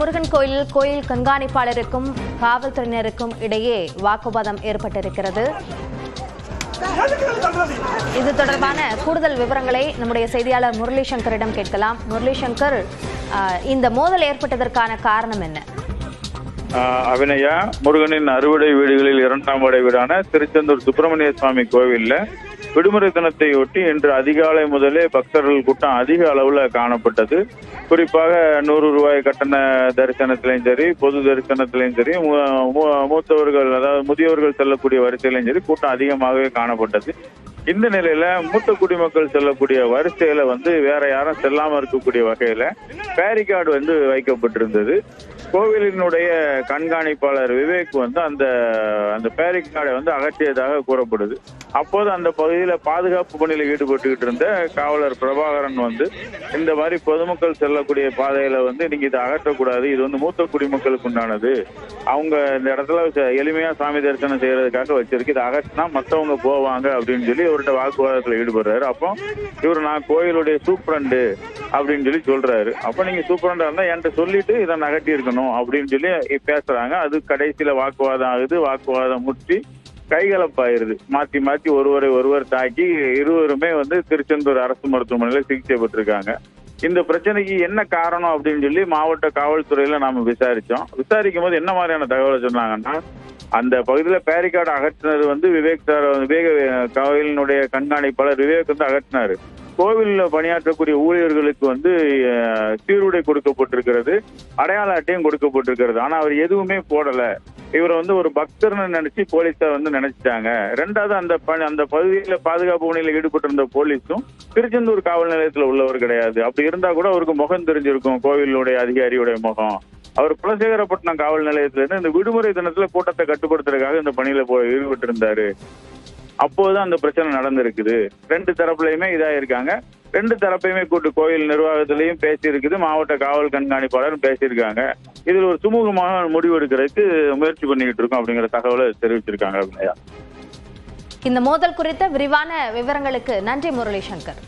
முருகன் கோயிலில் கோயில் கண்காணிப்பாளருக்கும் காவல்துறையினருக்கும் இடையே வாக்குவாதம் ஏற்பட்டிருக்கிறது. இது தொடர்பான கூடுதல் விவரங்களை நம்முடைய செய்தியாளர் முரளி சங்கரிடம் கேட்கலாம். முரளி சங்கர் இந்த மோதல் ஏற்பட்டதற்கான காரணம் என்ன? அபிநயா முருகனின் அறுவடை வீடுகளில் இரண்டாம் வடை வீடான திருச்செந்தூர் சுப்பிரமணிய சுவாமி கோவிலில் விடுமுறை தினத்தை ஒட்டி இன்று அதிகாலை முதலே பக்தர்கள் கூட்டம் அதிக அளவுல காணப்பட்டது. குறிப்பாக நூறு ரூபாய் கட்டண தரிசனத்திலையும் சரி பொது தரிசனத்திலையும் சரி மூ- மூத்தவர்கள் அதாவது முதியவர்கள் செல்லக்கூடிய வரிசையிலையும் சரி கூட்டம் அதிகமாகவே காணப்பட்டது. இந்த நிலையில மூத்த குடிமக்கள் செல்லக்கூடிய வரிசையில வந்து வேற யாரும் செல்லாம இருக்கக்கூடிய வகையில பேரிகார்டு வந்து வைக்கப்பட்டிருந்தது. கோவிலினுடைய கண்காணிப்பாளர் விவேக் வந்து அந்த அந்த பேரிக்காடை வந்து அகற்றியதாக கூறப்படுது. அப்போது அந்த பகுதியில் பாதுகாப்பு பணியில் ஈடுபட்டுக்கிட்டு இருந்த காவலர் பிரபாகரன் வந்து இந்த மாதிரி பொதுமக்கள் செல்லக்கூடிய பாதையில வந்து நீங்க இதை அகற்றக்கூடாது இது வந்து மூத்த குடிமக்களுக்கு உண்டானது. அவங்க இந்த இடத்துல ச- எளிமையா சாமி தரிசனம் செய்யறதுக்காக வச்சிருக்கு இதை அகற்றினா மற்றவங்க போவாங்க அப்படின்னு சொல்லி அவர்கிட்ட வாக்குவாதத்தில் ஈடுபடுறாரு. அப்போ இவர் நான் கோயிலுடைய சூப்பரண்டு அப்படின்னு சொல்லி சொல்றாரு. அப்ப நீங்க சூப்பரண்டா இருந்தா என்கிட்ட சொல்லிட்டு இதை நகட்டி இருக்கணும் அப்படின்னு சொல்லி பேசுறாங்க. அது கடைசியில வாக்குவாதம் ஆகுது. வாக்குவாதம் முற்றி கைகலப்பாயிருது. மாத்தி மாத்தி ஒருவரை ஒருவர் தாக்கி இருவருமே வந்து திருச்செந்தூர் அரசு மருத்துவமனையில சிகிச்சை பெற்றிருக்காங்க. இந்த பிரச்சனைக்கு என்ன காரணம் அப்படின்னு சொல்லி மாவட்ட காவல்துறையில நாம விசாரிச்சோம். விசாரிக்கும் போது என்ன மாதிரியான தகவலை சொன்னாங்கன்னா அந்த பகுதியில பேரிகார்டு அகற்றினர் வந்து விவேக் சார் விவேக கோயிலினுடைய கண்காணிப்பாளர் விவேக் வந்து அகற்றினாரு. கோவிலில் பணியாற்றக்கூடிய ஊழியர்களுக்கு வந்து சீருடை கொடுக்கப்பட்டிருக்கிறது. அடையாள அட்டையும் கொடுக்கப்பட்டிருக்கிறது. ஆனா அவர் எதுவுமே போடல. இவரை வந்து ஒரு பக்தர்னு நினைச்சு போலீஸார் வந்து நினைச்சிட்டாங்க. ரெண்டாவது அந்த பணி- அந்த பகுதியில பாதுகாப்பு பணியில ஈடுபட்டிருந்த போலீஸும் திருச்செந்தூர் காவல் நிலையத்துல உள்ளவர் கிடையாது. அப்படி இருந்தா கூட அவருக்கு முகம் தெரிஞ்சிருக்கும் கோவிலுடைய அதிகாரியுடைய முகம். அவர் குலசேகரப்பட்டினம் காவல் நிலையத்திலிருந்து இந்த விடுமுறை தினத்துல கூட்டத்தை கட்டுப்படுத்துறதுக்காக இந்த பணியில போய் ஈடுபட்டு இருந்தாரு அப்போதுதான் அந்த பிரச்சனை நடந்திருக்குது. ரெண்டு தரப்புலயுமே இதாயிருக்காங்க. ரெண்டு தரப்பையுமே கூட்டு கோயில் நிர்வாகத்திலையும் பேசியிருக்குது. மாவட்ட காவல் கண்காணிப்பாளரும் பேசியிருக்காங்க. இதில் ஒரு சுமூகமாக முடிவெடுக்கிறதுக்கு முயற்சி பண்ணிக்கிட்டு இருக்கோம் அப்படிங்கிற தகவலை தெரிவிச்சிருக்காங்க இந்த மோதல் குறித்த விரிவான விவரங்களுக்கு நன்றி முரளி சங்கர்